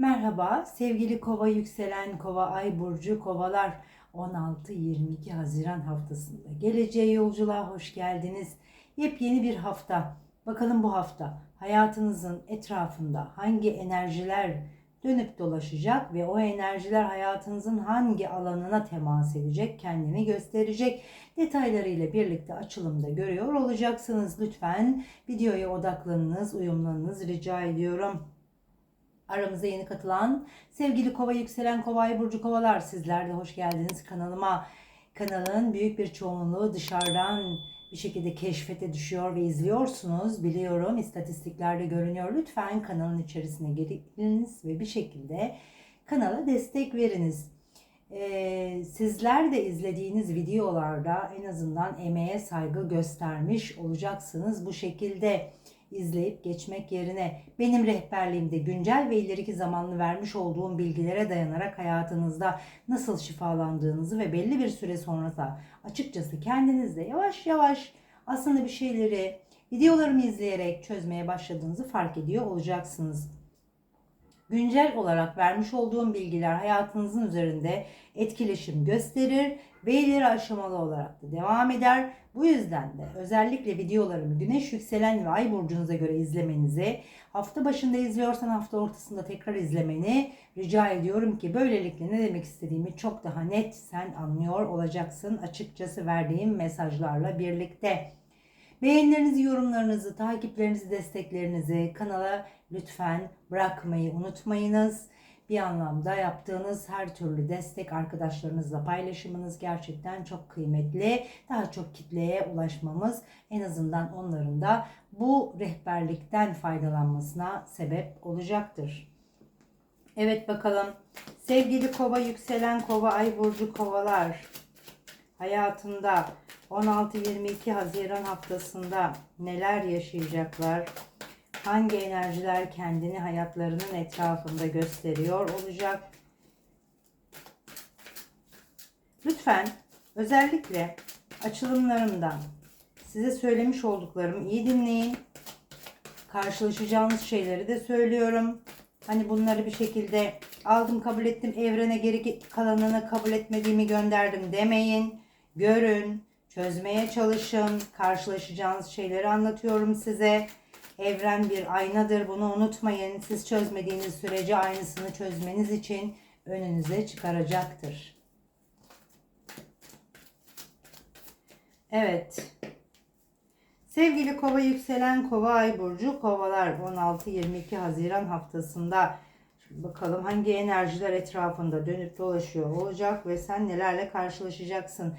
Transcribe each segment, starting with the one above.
Merhaba sevgili kova yükselen kova ay burcu kovalar 16-22 Haziran haftasında geleceğe yolculuğa hoş geldiniz. Yepyeni bir hafta. Bakalım bu hafta hayatınızın etrafında hangi enerjiler dönüp dolaşacak ve o enerjiler hayatınızın hangi alanına temas edecek, kendini gösterecek detaylarıyla birlikte açılımda görüyor olacaksınız. Lütfen videoya odaklanınız, uyumlanınız rica ediyorum. Aramıza yeni katılan sevgili kova yükselen kova ay burcu kovalar sizler de hoş geldiniz kanalıma. Kanalın büyük bir çoğunluğu dışarıdan bir şekilde keşfete düşüyor ve izliyorsunuz. Biliyorum istatistiklerde görünüyor. Lütfen kanalın içerisine geliniz ve bir şekilde kanala destek veriniz. Ee, sizler de izlediğiniz videolarda en azından emeğe saygı göstermiş olacaksınız. Bu şekilde izleyip geçmek yerine benim rehberliğimde güncel ve ileriki zamanlı vermiş olduğum bilgilere dayanarak hayatınızda nasıl şifalandığınızı ve belli bir süre sonra da açıkçası kendinizde yavaş yavaş aslında bir şeyleri videolarımı izleyerek çözmeye başladığınızı fark ediyor olacaksınız. Güncel olarak vermiş olduğum bilgiler hayatınızın üzerinde etkileşim gösterir ve ileri aşamalı olarak da devam eder. Bu yüzden de özellikle videolarımı güneş yükselen ve ay burcunuza göre izlemenizi, hafta başında izliyorsan hafta ortasında tekrar izlemeni rica ediyorum ki böylelikle ne demek istediğimi çok daha net sen anlıyor olacaksın açıkçası verdiğim mesajlarla birlikte. Beğenilerinizi, yorumlarınızı, takiplerinizi, desteklerinizi kanala lütfen bırakmayı unutmayınız. Bir anlamda yaptığınız her türlü destek arkadaşlarınızla paylaşımınız gerçekten çok kıymetli. Daha çok kitleye ulaşmamız en azından onların da bu rehberlikten faydalanmasına sebep olacaktır. Evet bakalım sevgili kova yükselen kova ay burcu kovalar hayatında 16-22 Haziran haftasında neler yaşayacaklar? Hangi enerjiler kendini hayatlarının etrafında gösteriyor olacak? Lütfen özellikle açılımlarımdan size söylemiş olduklarımı iyi dinleyin. Karşılaşacağınız şeyleri de söylüyorum. Hani bunları bir şekilde aldım kabul ettim evrene geri kalanını kabul etmediğimi gönderdim demeyin. Görün, çözmeye çalışın. Karşılaşacağınız şeyleri anlatıyorum size. Evren bir aynadır. Bunu unutmayın. Siz çözmediğiniz sürece aynısını çözmeniz için önünüze çıkaracaktır. Evet. Sevgili kova yükselen kova ay burcu kovalar 16-22 Haziran haftasında Şimdi bakalım hangi enerjiler etrafında dönüp dolaşıyor olacak ve sen nelerle karşılaşacaksın.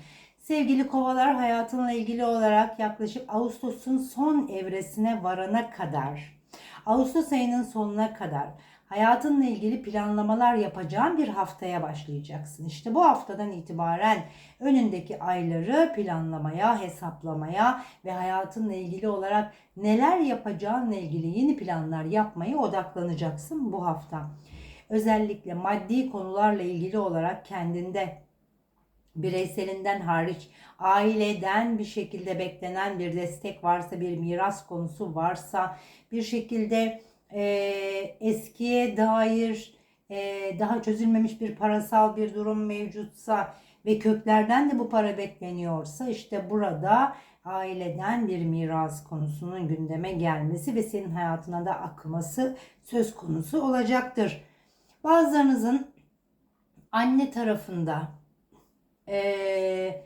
Sevgili kovalar hayatınla ilgili olarak yaklaşık Ağustos'un son evresine varana kadar, Ağustos ayının sonuna kadar hayatınla ilgili planlamalar yapacağın bir haftaya başlayacaksın. İşte bu haftadan itibaren önündeki ayları planlamaya, hesaplamaya ve hayatınla ilgili olarak neler yapacağınla ilgili yeni planlar yapmaya odaklanacaksın bu hafta. Özellikle maddi konularla ilgili olarak kendinde bireyselinden hariç aileden bir şekilde beklenen bir destek varsa, bir miras konusu varsa, bir şekilde e, eskiye dair e, daha çözülmemiş bir parasal bir durum mevcutsa ve köklerden de bu para bekleniyorsa işte burada aileden bir miras konusunun gündeme gelmesi ve senin hayatına da akması söz konusu olacaktır. Bazılarınızın anne tarafında e,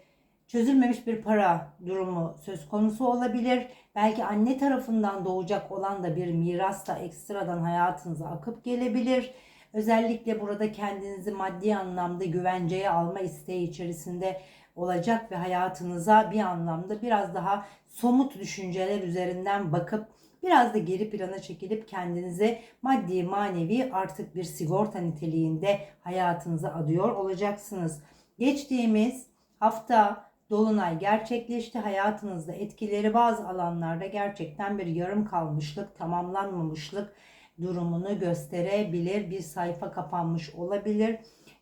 çözülmemiş bir para durumu söz konusu olabilir. Belki anne tarafından doğacak olan da bir miras da ekstradan hayatınıza akıp gelebilir. Özellikle burada kendinizi maddi anlamda güvenceye alma isteği içerisinde olacak ve hayatınıza bir anlamda biraz daha somut düşünceler üzerinden bakıp biraz da geri plana çekilip kendinize maddi manevi artık bir sigorta niteliğinde hayatınıza adıyor olacaksınız. Geçtiğimiz hafta dolunay gerçekleşti. Hayatınızda etkileri bazı alanlarda gerçekten bir yarım kalmışlık, tamamlanmamışlık durumunu gösterebilir. Bir sayfa kapanmış olabilir.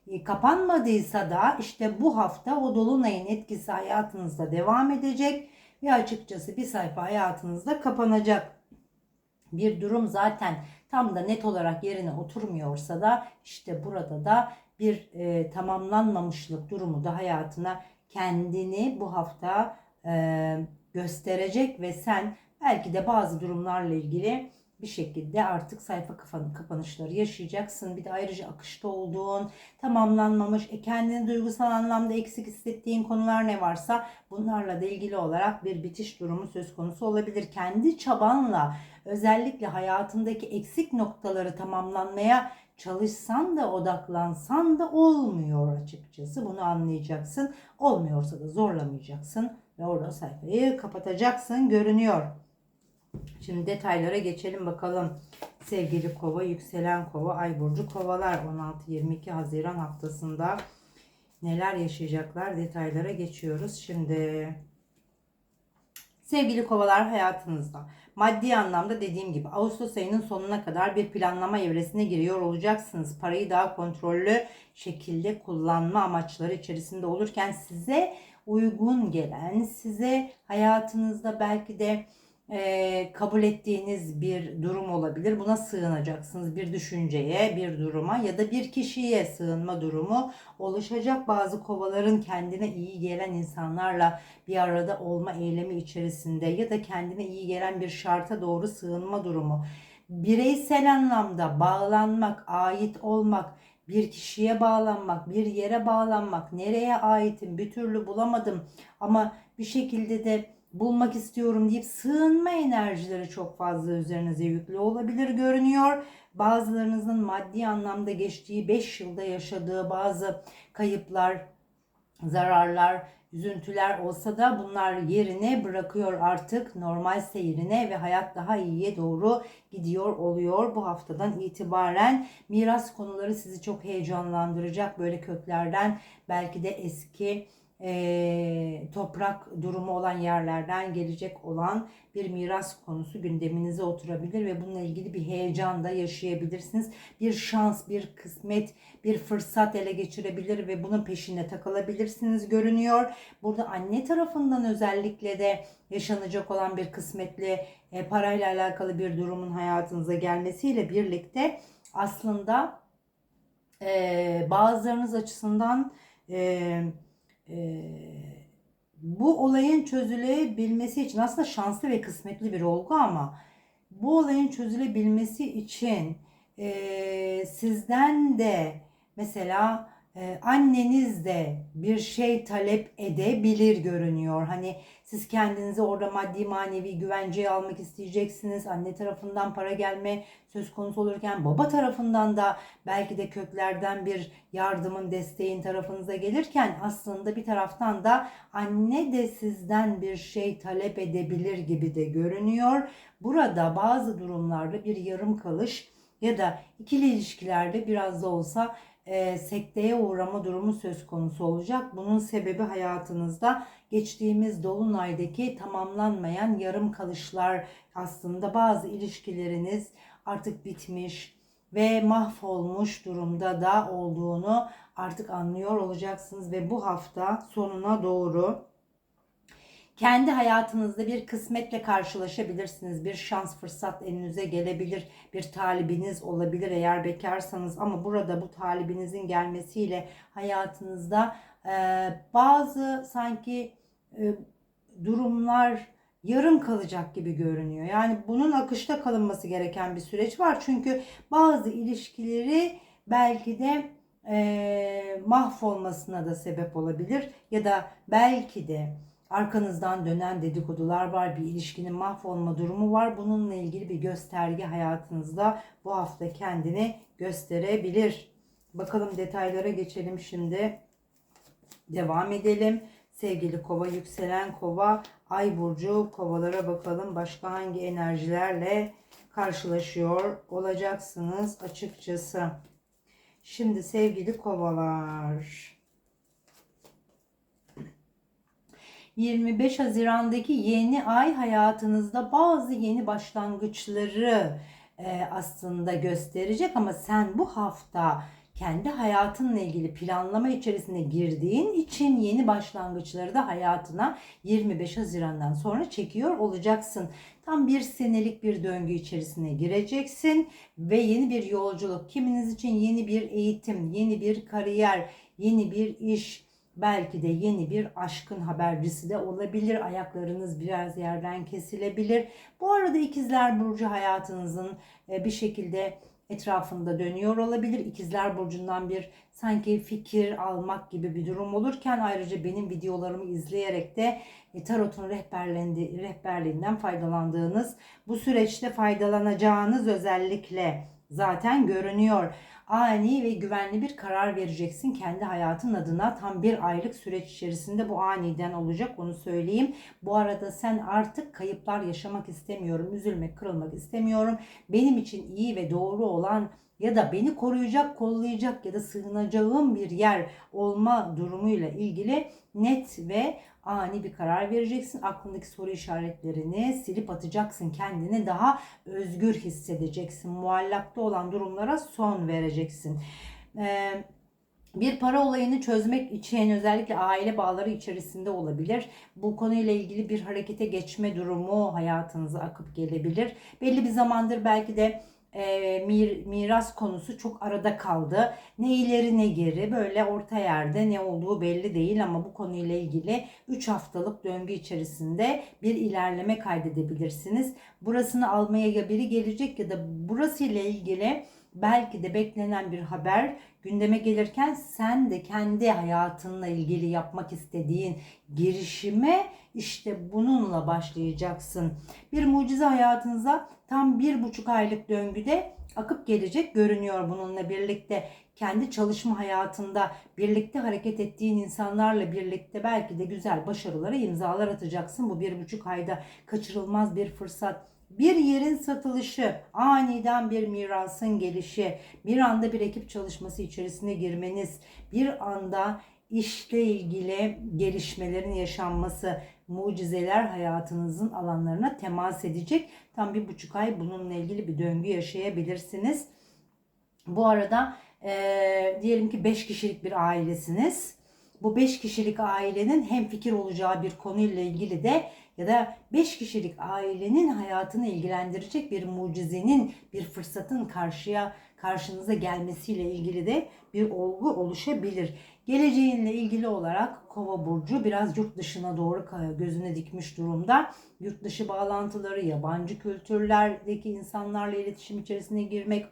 E, kapanmadıysa da işte bu hafta o dolunayın etkisi hayatınızda devam edecek ve açıkçası bir sayfa hayatınızda kapanacak. bir durum zaten tam da net olarak yerine oturmuyorsa da işte burada da bir e, tamamlanmamışlık durumu da hayatına kendini bu hafta e, gösterecek ve sen belki de bazı durumlarla ilgili bir şekilde artık sayfa kapanışları yaşayacaksın. Bir de ayrıca akışta olduğun, tamamlanmamış, e, kendini duygusal anlamda eksik hissettiğin konular ne varsa bunlarla da ilgili olarak bir bitiş durumu söz konusu olabilir. Kendi çabanla özellikle hayatındaki eksik noktaları tamamlanmaya çalışsan da odaklansan da olmuyor açıkçası. Bunu anlayacaksın. Olmuyorsa da zorlamayacaksın ve orada sayfayı kapatacaksın görünüyor. Şimdi detaylara geçelim bakalım. Sevgili kova, yükselen kova, ay burcu kovalar 16-22 Haziran haftasında neler yaşayacaklar detaylara geçiyoruz. Şimdi sevgili kovalar hayatınızda maddi anlamda dediğim gibi Ağustos ayının sonuna kadar bir planlama evresine giriyor olacaksınız. Parayı daha kontrollü şekilde kullanma amaçları içerisinde olurken size uygun gelen, size hayatınızda belki de e, kabul ettiğiniz bir durum olabilir. Buna sığınacaksınız. Bir düşünceye, bir duruma ya da bir kişiye sığınma durumu oluşacak. Bazı kovaların kendine iyi gelen insanlarla bir arada olma eylemi içerisinde ya da kendine iyi gelen bir şarta doğru sığınma durumu. Bireysel anlamda bağlanmak, ait olmak, bir kişiye bağlanmak, bir yere bağlanmak, nereye aitim bir türlü bulamadım ama bir şekilde de bulmak istiyorum deyip sığınma enerjileri çok fazla üzerinize yüklü olabilir görünüyor. Bazılarınızın maddi anlamda geçtiği 5 yılda yaşadığı bazı kayıplar, zararlar, üzüntüler olsa da bunlar yerine bırakıyor artık normal seyrine ve hayat daha iyiye doğru gidiyor oluyor. Bu haftadan itibaren miras konuları sizi çok heyecanlandıracak. Böyle köklerden belki de eski e, toprak durumu olan yerlerden gelecek olan bir miras konusu gündeminize oturabilir ve bununla ilgili bir heyecan da yaşayabilirsiniz. Bir şans, bir kısmet, bir fırsat ele geçirebilir ve bunun peşine takılabilirsiniz görünüyor. Burada anne tarafından özellikle de yaşanacak olan bir kısmetli e, parayla alakalı bir durumun hayatınıza gelmesiyle birlikte aslında e, bazılarınız açısından e, bu olayın çözülebilmesi için aslında şanslı ve kısmetli bir olgu ama bu olayın çözülebilmesi için e, sizden de mesela e, anneniz de bir şey talep edebilir görünüyor. Hani siz kendinizi orada maddi manevi güvenceye almak isteyeceksiniz. Anne tarafından para gelme söz konusu olurken baba tarafından da belki de köklerden bir yardımın, desteğin tarafınıza gelirken aslında bir taraftan da anne de sizden bir şey talep edebilir gibi de görünüyor. Burada bazı durumlarda bir yarım kalış ya da ikili ilişkilerde biraz da olsa e, sekteye uğrama durumu söz konusu olacak. Bunun sebebi hayatınızda geçtiğimiz dolunaydaki tamamlanmayan yarım kalışlar aslında bazı ilişkileriniz artık bitmiş ve mahvolmuş durumda da olduğunu artık anlıyor olacaksınız ve bu hafta sonuna doğru kendi hayatınızda bir kısmetle karşılaşabilirsiniz. Bir şans fırsat elinize gelebilir. Bir talibiniz olabilir eğer bekarsanız ama burada bu talibinizin gelmesiyle hayatınızda e, bazı sanki e, durumlar yarım kalacak gibi görünüyor. Yani bunun akışta kalınması gereken bir süreç var. Çünkü bazı ilişkileri belki de e, mahvolmasına da sebep olabilir ya da belki de Arkanızdan dönen dedikodular var, bir ilişkinin mahvolma durumu var. Bununla ilgili bir gösterge hayatınızda bu hafta kendini gösterebilir. Bakalım detaylara geçelim şimdi. Devam edelim. Sevgili kova, yükselen kova, ay burcu kovalara bakalım. Başka hangi enerjilerle karşılaşıyor olacaksınız açıkçası. Şimdi sevgili kovalar. 25 Haziran'daki yeni ay hayatınızda bazı yeni başlangıçları e, aslında gösterecek ama sen bu hafta kendi hayatınla ilgili planlama içerisine girdiğin için yeni başlangıçları da hayatına 25 Haziran'dan sonra çekiyor olacaksın. Tam bir senelik bir döngü içerisine gireceksin ve yeni bir yolculuk, kiminiz için yeni bir eğitim, yeni bir kariyer, yeni bir iş, belki de yeni bir aşkın habercisi de olabilir. Ayaklarınız biraz yerden kesilebilir. Bu arada ikizler burcu hayatınızın e, bir şekilde etrafında dönüyor olabilir. İkizler burcundan bir sanki fikir almak gibi bir durum olurken ayrıca benim videolarımı izleyerek de e, tarotun rehberliğinden faydalandığınız bu süreçte faydalanacağınız özellikle zaten görünüyor ani ve güvenli bir karar vereceksin kendi hayatın adına. Tam bir aylık süreç içerisinde bu aniden olacak onu söyleyeyim. Bu arada sen artık kayıplar yaşamak istemiyorum, üzülmek, kırılmak istemiyorum. Benim için iyi ve doğru olan ya da beni koruyacak, kollayacak ya da sığınacağım bir yer olma durumuyla ilgili net ve ani bir karar vereceksin. Aklındaki soru işaretlerini silip atacaksın. Kendini daha özgür hissedeceksin. Muallakta olan durumlara son vereceksin. Ee, bir para olayını çözmek için özellikle aile bağları içerisinde olabilir. Bu konuyla ilgili bir harekete geçme durumu hayatınıza akıp gelebilir. Belli bir zamandır belki de e, mir, miras konusu çok arada kaldı. Ne ileri ne geri böyle orta yerde ne olduğu belli değil ama bu konuyla ilgili 3 haftalık döngü içerisinde bir ilerleme kaydedebilirsiniz. Burasını almaya ya biri gelecek ya da burası ile ilgili belki de beklenen bir haber gündeme gelirken sen de kendi hayatınla ilgili yapmak istediğin girişime işte bununla başlayacaksın. Bir mucize hayatınıza tam bir buçuk aylık döngüde akıp gelecek görünüyor bununla birlikte. Kendi çalışma hayatında birlikte hareket ettiğin insanlarla birlikte belki de güzel başarılara imzalar atacaksın. Bu bir buçuk ayda kaçırılmaz bir fırsat. Bir yerin satılışı, aniden bir mirasın gelişi, bir anda bir ekip çalışması içerisine girmeniz, bir anda işle ilgili gelişmelerin yaşanması, mucizeler hayatınızın alanlarına temas edecek. Tam bir buçuk ay bununla ilgili bir döngü yaşayabilirsiniz. Bu arada e, diyelim ki 5 kişilik bir ailesiniz. Bu 5 kişilik ailenin hem fikir olacağı bir konuyla ilgili de ya da 5 kişilik ailenin hayatını ilgilendirecek bir mucizenin, bir fırsatın karşıya karşınıza gelmesiyle ilgili de bir olgu oluşabilir. Geleceğinle ilgili olarak Kova burcu biraz yurt dışına doğru gözüne dikmiş durumda. Yurt dışı bağlantıları, yabancı kültürlerdeki insanlarla iletişim içerisine girmek,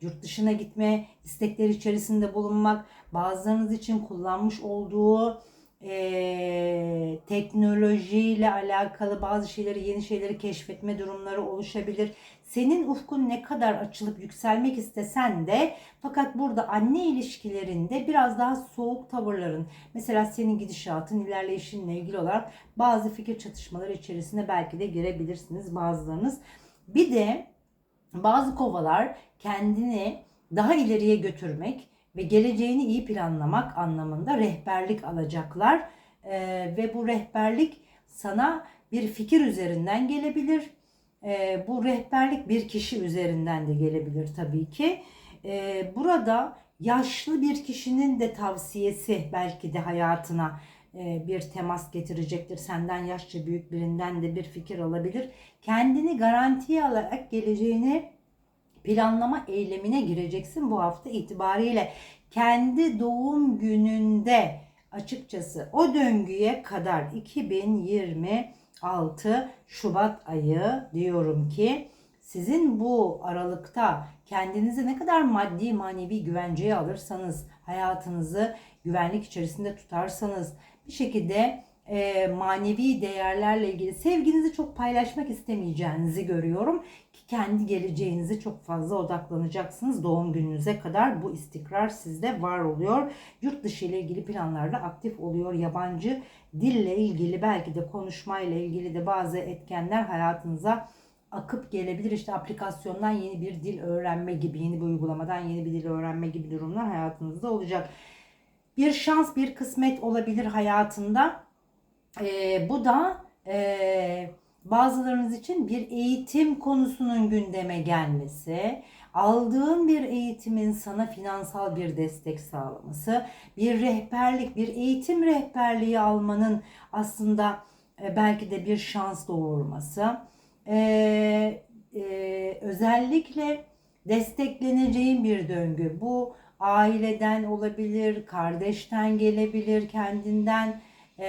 yurt dışına gitme istekleri içerisinde bulunmak, bazılarınız için kullanmış olduğu e, teknolojiyle alakalı bazı şeyleri, yeni şeyleri keşfetme durumları oluşabilir. Senin ufkun ne kadar açılıp yükselmek istesen de fakat burada anne ilişkilerinde biraz daha soğuk tavırların mesela senin gidişatın, ilerleyişinle ilgili olarak bazı fikir çatışmaları içerisine belki de girebilirsiniz bazılarınız. Bir de bazı kovalar kendini daha ileriye götürmek, ve geleceğini iyi planlamak anlamında rehberlik alacaklar. E, ve bu rehberlik sana bir fikir üzerinden gelebilir. E, bu rehberlik bir kişi üzerinden de gelebilir tabii ki. E, burada yaşlı bir kişinin de tavsiyesi belki de hayatına e, bir temas getirecektir. Senden yaşça büyük birinden de bir fikir alabilir. Kendini garantiye alarak geleceğini planlama eylemine gireceksin bu hafta itibariyle. Kendi doğum gününde açıkçası o döngüye kadar 2026 Şubat ayı diyorum ki sizin bu aralıkta kendinizi ne kadar maddi manevi güvenceye alırsanız, hayatınızı güvenlik içerisinde tutarsanız bir şekilde e, manevi değerlerle ilgili sevginizi çok paylaşmak istemeyeceğinizi görüyorum ki kendi geleceğinize çok fazla odaklanacaksınız doğum gününüze kadar bu istikrar sizde var oluyor. Yurt dışı ile ilgili planlarda aktif oluyor. Yabancı dille ilgili belki de konuşmayla ilgili de bazı etkenler hayatınıza akıp gelebilir. İşte aplikasyondan yeni bir dil öğrenme gibi, yeni bir uygulamadan yeni bir dil öğrenme gibi durumlar hayatınızda olacak. Bir şans, bir kısmet olabilir hayatında. E, bu da e, Bazılarınız için bir eğitim konusunun gündeme gelmesi, aldığın bir eğitimin sana finansal bir destek sağlaması, bir rehberlik, bir eğitim rehberliği almanın aslında e, belki de bir şans doğurması. Ee, e, özellikle destekleneceğin bir döngü. Bu aileden olabilir, kardeşten gelebilir, kendinden e,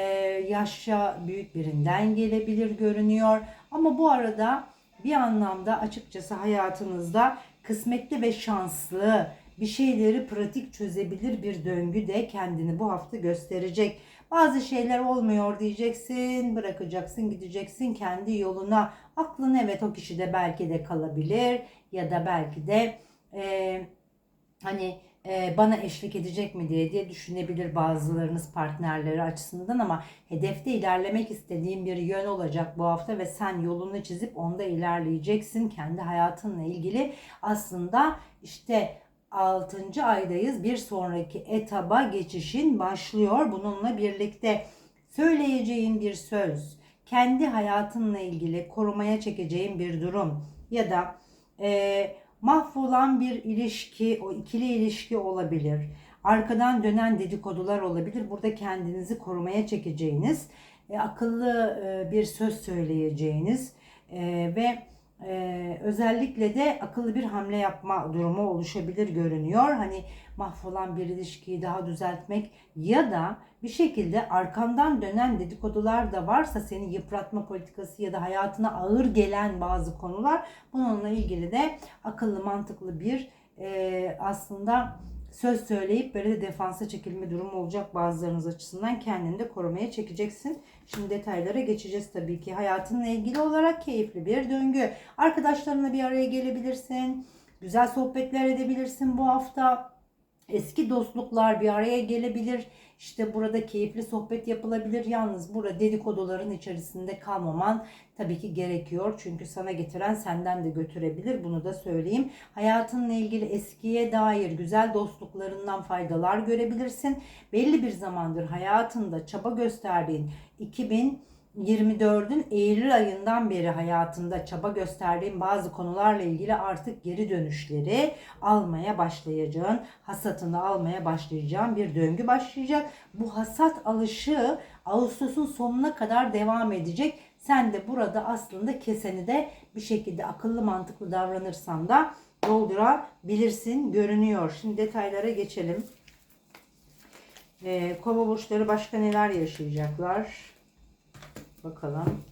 yaşça büyük birinden gelebilir görünüyor. Ama bu arada bir anlamda açıkçası hayatınızda kısmetli ve şanslı bir şeyleri pratik çözebilir bir döngü de kendini bu hafta gösterecek. Bazı şeyler olmuyor diyeceksin, bırakacaksın, gideceksin kendi yoluna. Aklın evet o kişide belki de kalabilir ya da belki de e, hani e, bana eşlik edecek mi diye diye düşünebilir bazılarınız partnerleri açısından ama hedefte ilerlemek istediğin bir yön olacak bu hafta ve sen yolunu çizip onda ilerleyeceksin. Kendi hayatınla ilgili aslında işte 6. aydayız. Bir sonraki etaba geçişin başlıyor. Bununla birlikte söyleyeceğin bir söz, kendi hayatınla ilgili korumaya çekeceğin bir durum ya da e, mahvolan bir ilişki, o ikili ilişki olabilir. Arkadan dönen dedikodular olabilir. Burada kendinizi korumaya çekeceğiniz, e, akıllı e, bir söz söyleyeceğiniz e, ve ee, özellikle de akıllı bir hamle yapma durumu oluşabilir görünüyor. Hani mahvolan bir ilişkiyi daha düzeltmek ya da bir şekilde arkandan dönen dedikodular da varsa seni yıpratma politikası ya da hayatına ağır gelen bazı konular bununla ilgili de akıllı mantıklı bir e, aslında söz söyleyip böyle de defansa çekilme durumu olacak bazılarınız açısından kendini de korumaya çekeceksin. Şimdi detaylara geçeceğiz tabii ki. Hayatınla ilgili olarak keyifli bir döngü. Arkadaşlarınla bir araya gelebilirsin. Güzel sohbetler edebilirsin bu hafta. Eski dostluklar bir araya gelebilir. İşte burada keyifli sohbet yapılabilir. Yalnız burada dedikoduların içerisinde kalmaman tabii ki gerekiyor. Çünkü sana getiren senden de götürebilir. Bunu da söyleyeyim. Hayatınla ilgili eskiye dair güzel dostluklarından faydalar görebilirsin. Belli bir zamandır hayatında çaba gösterdiğin 2000 24'ün Eylül ayından beri hayatında çaba gösterdiğim bazı konularla ilgili artık geri dönüşleri almaya başlayacağın, hasatını almaya başlayacağın bir döngü başlayacak. Bu hasat alışı Ağustos'un sonuna kadar devam edecek. Sen de burada aslında keseni de bir şekilde akıllı mantıklı davranırsan da doldurabilirsin görünüyor. Şimdi detaylara geçelim. Ee, kova burçları başka neler yaşayacaklar? Bakalım.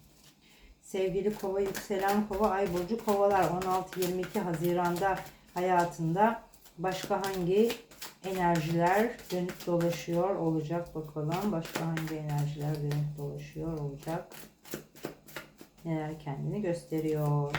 Sevgili kova yükselen kova ay burcu kovalar 16-22 Haziran'da hayatında başka hangi enerjiler dönüp dolaşıyor olacak bakalım. Başka hangi enerjiler dönüp dolaşıyor olacak. Neler kendini gösteriyor.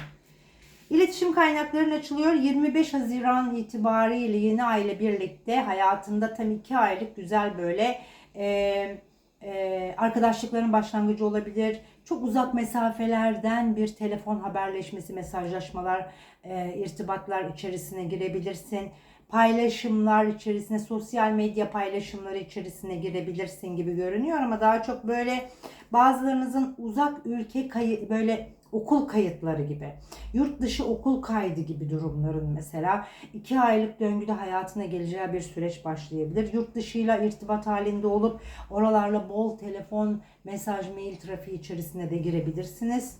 İletişim kaynakların açılıyor. 25 Haziran itibariyle yeni ay ile birlikte hayatında tam 2 aylık güzel böyle eee e, arkadaşlıkların başlangıcı olabilir. Çok uzak mesafelerden bir telefon haberleşmesi, mesajlaşmalar, e, irtibatlar içerisine girebilirsin. Paylaşımlar içerisine, sosyal medya paylaşımları içerisine girebilirsin gibi görünüyor ama daha çok böyle bazılarınızın uzak ülke kayı böyle okul kayıtları gibi, yurt dışı okul kaydı gibi durumların mesela iki aylık döngüde hayatına geleceği bir süreç başlayabilir. Yurt dışıyla irtibat halinde olup oralarla bol telefon, mesaj, mail trafiği içerisine de girebilirsiniz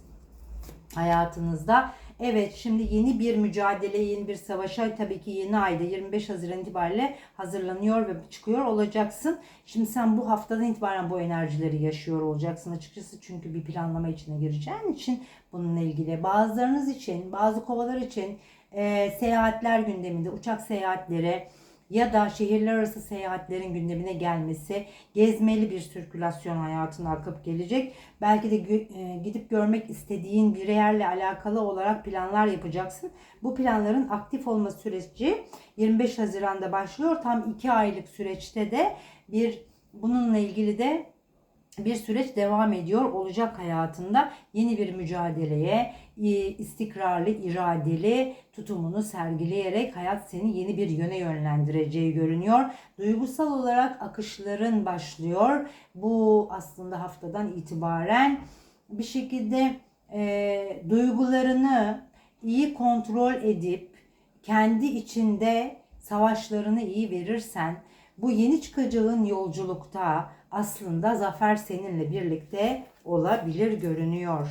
hayatınızda. Evet şimdi yeni bir mücadele, yeni bir savaşa tabii ki yeni ayda 25 Haziran itibariyle hazırlanıyor ve çıkıyor olacaksın. Şimdi sen bu haftadan itibaren bu enerjileri yaşıyor olacaksın açıkçası. Çünkü bir planlama içine gireceğin için bununla ilgili bazılarınız için, bazı kovalar için e, seyahatler gündeminde, uçak seyahatleri, ya da şehirler arası seyahatlerin gündemine gelmesi, gezmeli bir sirkülasyon hayatına akıp gelecek. Belki de e, gidip görmek istediğin bir yerle alakalı olarak planlar yapacaksın. Bu planların aktif olma süreci 25 Haziran'da başlıyor. Tam 2 aylık süreçte de bir bununla ilgili de bir süreç devam ediyor olacak hayatında yeni bir mücadeleye istikrarlı, iradeli tutumunu sergileyerek hayat seni yeni bir yöne yönlendireceği görünüyor. Duygusal olarak akışların başlıyor. Bu aslında haftadan itibaren bir şekilde e, duygularını iyi kontrol edip kendi içinde savaşlarını iyi verirsen bu yeni çıkacağın yolculukta aslında zafer seninle birlikte olabilir görünüyor.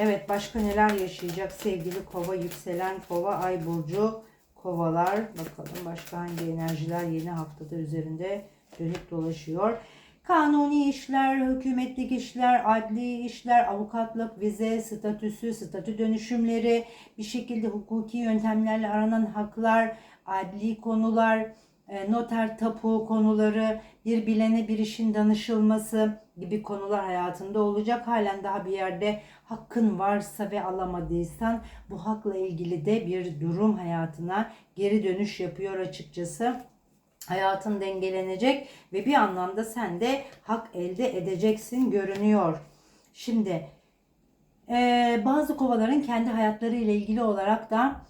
Evet başka neler yaşayacak sevgili kova yükselen kova ay burcu kovalar bakalım başka hangi enerjiler yeni haftada üzerinde dönüp dolaşıyor. Kanuni işler, hükümetlik işler, adli işler, avukatlık, vize, statüsü, statü dönüşümleri, bir şekilde hukuki yöntemlerle aranan haklar, adli konular, noter tapu konuları, bir bilene bir işin danışılması gibi konular hayatında olacak. Halen daha bir yerde hakkın varsa ve alamadıysan bu hakla ilgili de bir durum hayatına geri dönüş yapıyor açıkçası hayatın dengelenecek ve bir anlamda sen de hak elde edeceksin görünüyor. Şimdi e, bazı kovaların kendi hayatları ile ilgili olarak da e,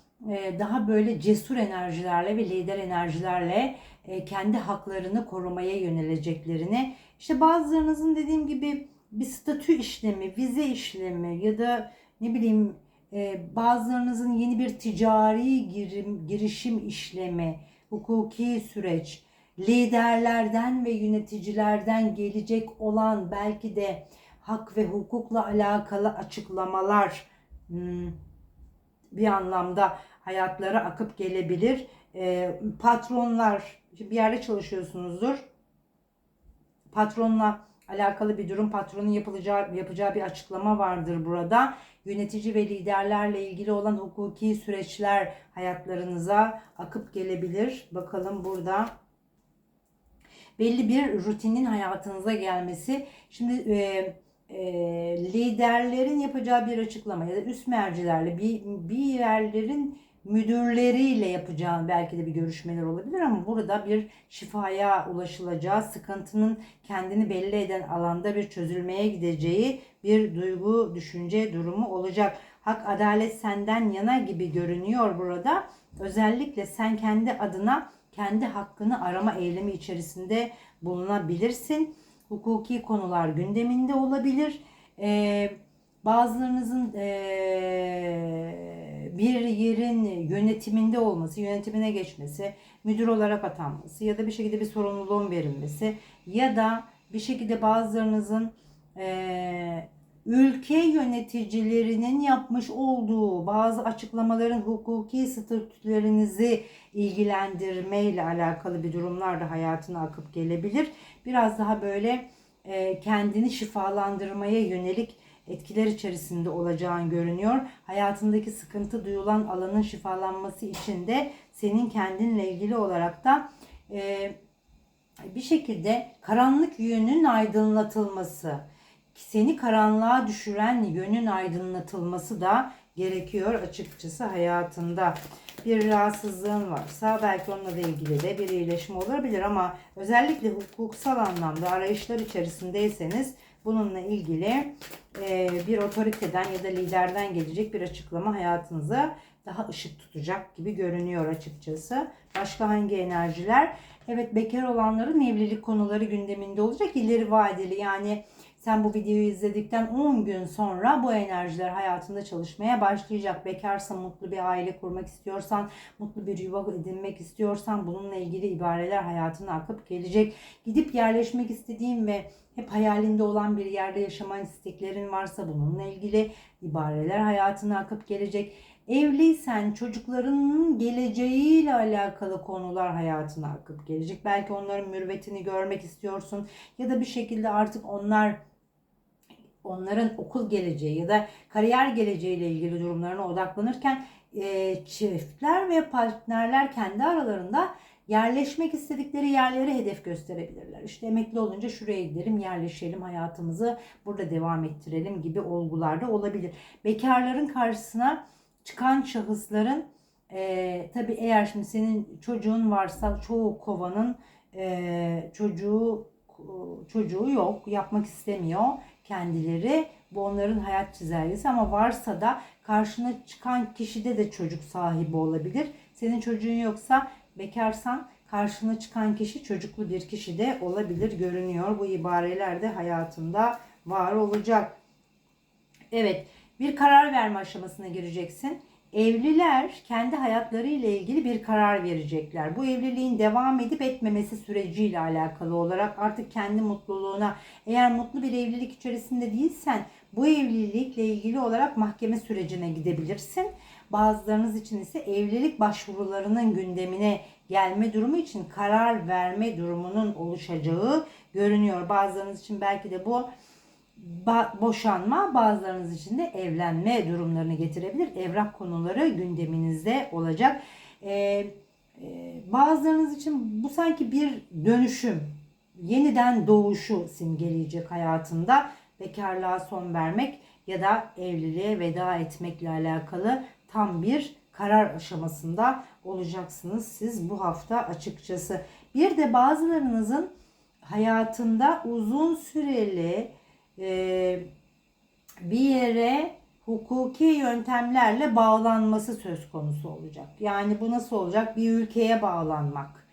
daha böyle cesur enerjilerle ve lider enerjilerle e, kendi haklarını korumaya yöneleceklerini işte bazılarınızın dediğim gibi bir statü işlemi, vize işlemi ya da ne bileyim e, bazılarınızın yeni bir ticari girim, girişim işlemi, hukuki süreç, liderlerden ve yöneticilerden gelecek olan belki de hak ve hukukla alakalı açıklamalar hmm, bir anlamda hayatlara akıp gelebilir. E, patronlar, bir yerde çalışıyorsunuzdur. Patronla alakalı bir durum, patronun yapılacağı, yapacağı bir açıklama vardır burada. Yönetici ve liderlerle ilgili olan hukuki süreçler hayatlarınıza akıp gelebilir. Bakalım burada belli bir rutinin hayatınıza gelmesi. Şimdi e, e, liderlerin yapacağı bir açıklama ya da üst mercilerle bir, bir yerlerin müdürleriyle yapacağın belki de bir görüşmeler olabilir ama burada bir şifaya ulaşılacağı, sıkıntının kendini belli eden alanda bir çözülmeye gideceği bir duygu, düşünce durumu olacak. Hak, adalet senden yana gibi görünüyor burada. Özellikle sen kendi adına kendi hakkını arama eylemi içerisinde bulunabilirsin. Hukuki konular gündeminde olabilir. Ee, bazılarınızın ee, bir yerin yönetiminde olması, yönetimine geçmesi, müdür olarak atanması ya da bir şekilde bir sorumluluğun verilmesi ya da bir şekilde bazılarınızın ee, ülke yöneticilerinin yapmış olduğu bazı açıklamaların hukuki statülerinizi ilgilendirmeyle alakalı bir durumlar da hayatına akıp gelebilir. Biraz daha böyle e, kendini şifalandırmaya yönelik etkiler içerisinde olacağın görünüyor. Hayatındaki sıkıntı duyulan alanın şifalanması için de senin kendinle ilgili olarak da e, bir şekilde karanlık yönün aydınlatılması, seni karanlığa düşüren yönün aydınlatılması da gerekiyor açıkçası hayatında. Bir rahatsızlığın varsa belki onunla da ilgili de bir iyileşme olabilir ama özellikle hukuksal anlamda arayışlar içerisindeyseniz bununla ilgili e, bir otoriteden ya da liderden gelecek bir açıklama hayatınıza daha ışık tutacak gibi görünüyor açıkçası. Başka hangi enerjiler? Evet bekar olanların evlilik konuları gündeminde olacak. İleri vadeli yani sen bu videoyu izledikten 10 gün sonra bu enerjiler hayatında çalışmaya başlayacak. Bekarsan mutlu bir aile kurmak istiyorsan, mutlu bir yuva edinmek istiyorsan bununla ilgili ibareler hayatına akıp gelecek. Gidip yerleşmek istediğin ve hep hayalinde olan bir yerde yaşaman isteklerin varsa bununla ilgili ibareler hayatına akıp gelecek. Evliysen çocuklarının geleceğiyle alakalı konular hayatına akıp gelecek. Belki onların mürvetini görmek istiyorsun ya da bir şekilde artık onlar onların okul geleceği ya da kariyer geleceğiyle ilgili durumlarına odaklanırken e, çiftler ve partnerler kendi aralarında yerleşmek istedikleri yerlere hedef gösterebilirler. İşte emekli olunca şuraya gidelim, yerleşelim, hayatımızı burada devam ettirelim gibi olgularda olabilir. Bekarların karşısına çıkan şahısların e, tabii eğer şimdi senin çocuğun varsa çoğu kovanın e, çocuğu çocuğu yok, yapmak istemiyor kendileri. Bu onların hayat çizelgesi ama varsa da karşına çıkan kişide de çocuk sahibi olabilir. Senin çocuğun yoksa bekarsan karşına çıkan kişi çocuklu bir kişi de olabilir görünüyor. Bu ibareler de hayatında var olacak. Evet bir karar verme aşamasına gireceksin. Evliler kendi hayatları ile ilgili bir karar verecekler. Bu evliliğin devam edip etmemesi süreciyle alakalı olarak artık kendi mutluluğuna eğer mutlu bir evlilik içerisinde değilsen bu evlilikle ilgili olarak mahkeme sürecine gidebilirsin. Bazılarınız için ise evlilik başvurularının gündemine gelme durumu için karar verme durumunun oluşacağı görünüyor. Bazılarınız için belki de bu boşanma bazılarınız için de evlenme durumlarını getirebilir. Evrak konuları gündeminizde olacak. Ee, e, bazılarınız için bu sanki bir dönüşüm, yeniden doğuşu simgeleyecek hayatında. Bekarlığa son vermek ya da evliliğe veda etmekle alakalı tam bir karar aşamasında olacaksınız siz bu hafta açıkçası. Bir de bazılarınızın hayatında uzun süreli e, bir yere hukuki yöntemlerle bağlanması söz konusu olacak. Yani bu nasıl olacak? Bir ülkeye bağlanmak.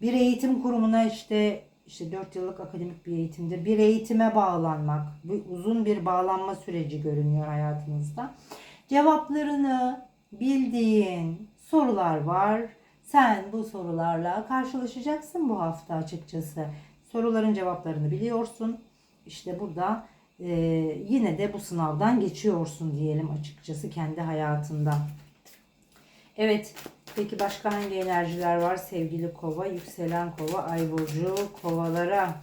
Bir eğitim kurumuna işte işte 4 yıllık akademik bir eğitimde bir eğitime bağlanmak. Bu uzun bir bağlanma süreci görünüyor hayatınızda. Cevaplarını bildiğin sorular var. Sen bu sorularla karşılaşacaksın bu hafta açıkçası. Soruların cevaplarını biliyorsun. İşte burada e, yine de bu sınavdan geçiyorsun diyelim açıkçası kendi hayatında. Evet. Peki başka hangi enerjiler var sevgili kova, yükselen kova, ay burcu kovalara?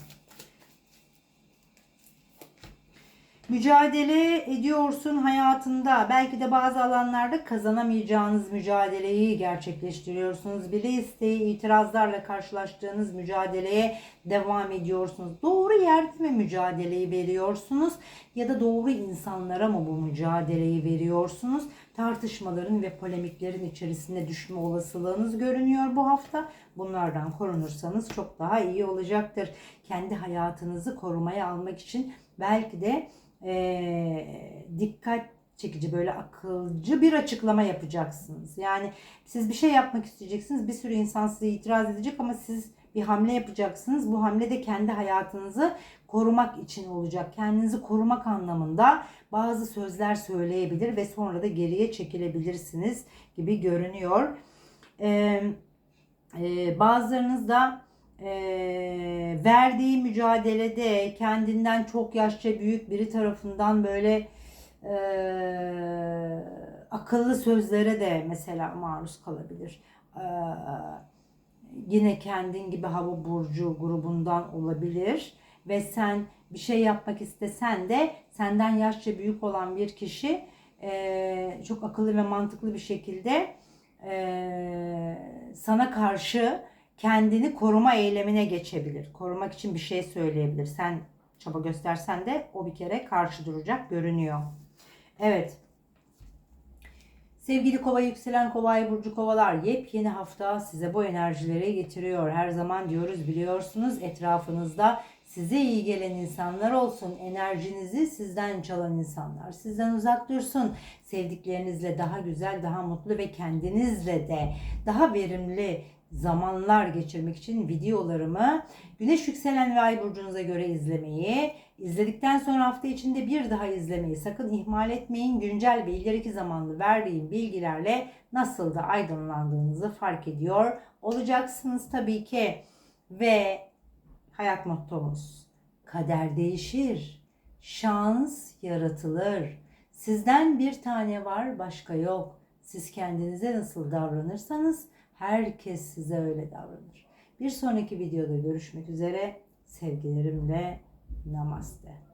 Mücadele ediyorsun hayatında. Belki de bazı alanlarda kazanamayacağınız mücadeleyi gerçekleştiriyorsunuz. Bile isteği itirazlarla karşılaştığınız mücadeleye devam ediyorsunuz. Doğru yerde mi mücadeleyi veriyorsunuz ya da doğru insanlara mı bu mücadeleyi veriyorsunuz? Tartışmaların ve polemiklerin içerisinde düşme olasılığınız görünüyor bu hafta. Bunlardan korunursanız çok daha iyi olacaktır. Kendi hayatınızı korumaya almak için belki de e, dikkat çekici böyle akılcı bir açıklama yapacaksınız. Yani siz bir şey yapmak isteyeceksiniz. Bir sürü insan size itiraz edecek ama siz bir hamle yapacaksınız. Bu hamle de kendi hayatınızı korumak için olacak. Kendinizi korumak anlamında bazı sözler söyleyebilir ve sonra da geriye çekilebilirsiniz gibi görünüyor. Ee, e, bazılarınız da e, verdiği mücadelede kendinden çok yaşça büyük biri tarafından böyle e, akıllı sözlere de mesela maruz kalabilir. E, yine kendin gibi hava burcu grubundan olabilir ve sen bir şey yapmak istesen de senden yaşça büyük olan bir kişi e, çok akıllı ve mantıklı bir şekilde e, sana karşı kendini koruma eylemine geçebilir. Korumak için bir şey söyleyebilir. Sen çaba göstersen de o bir kere karşı duracak görünüyor. Evet. Sevgili kova yükselen kova ay burcu kovalar yepyeni hafta size bu enerjileri getiriyor. Her zaman diyoruz biliyorsunuz etrafınızda size iyi gelen insanlar olsun. Enerjinizi sizden çalan insanlar sizden uzak dursun. Sevdiklerinizle daha güzel, daha mutlu ve kendinizle de daha verimli zamanlar geçirmek için videolarımı Güneş yükselen ve ay burcunuza göre izlemeyi, izledikten sonra hafta içinde bir daha izlemeyi sakın ihmal etmeyin. Güncel ve ileriki zamanlı verdiğim bilgilerle nasıl da aydınlandığınızı fark ediyor olacaksınız tabii ki. Ve hayat mottomuz kader değişir, şans yaratılır. Sizden bir tane var, başka yok. Siz kendinize nasıl davranırsanız herkes size öyle davranır. Bir sonraki videoda görüşmek üzere. Sevgilerimle namaste.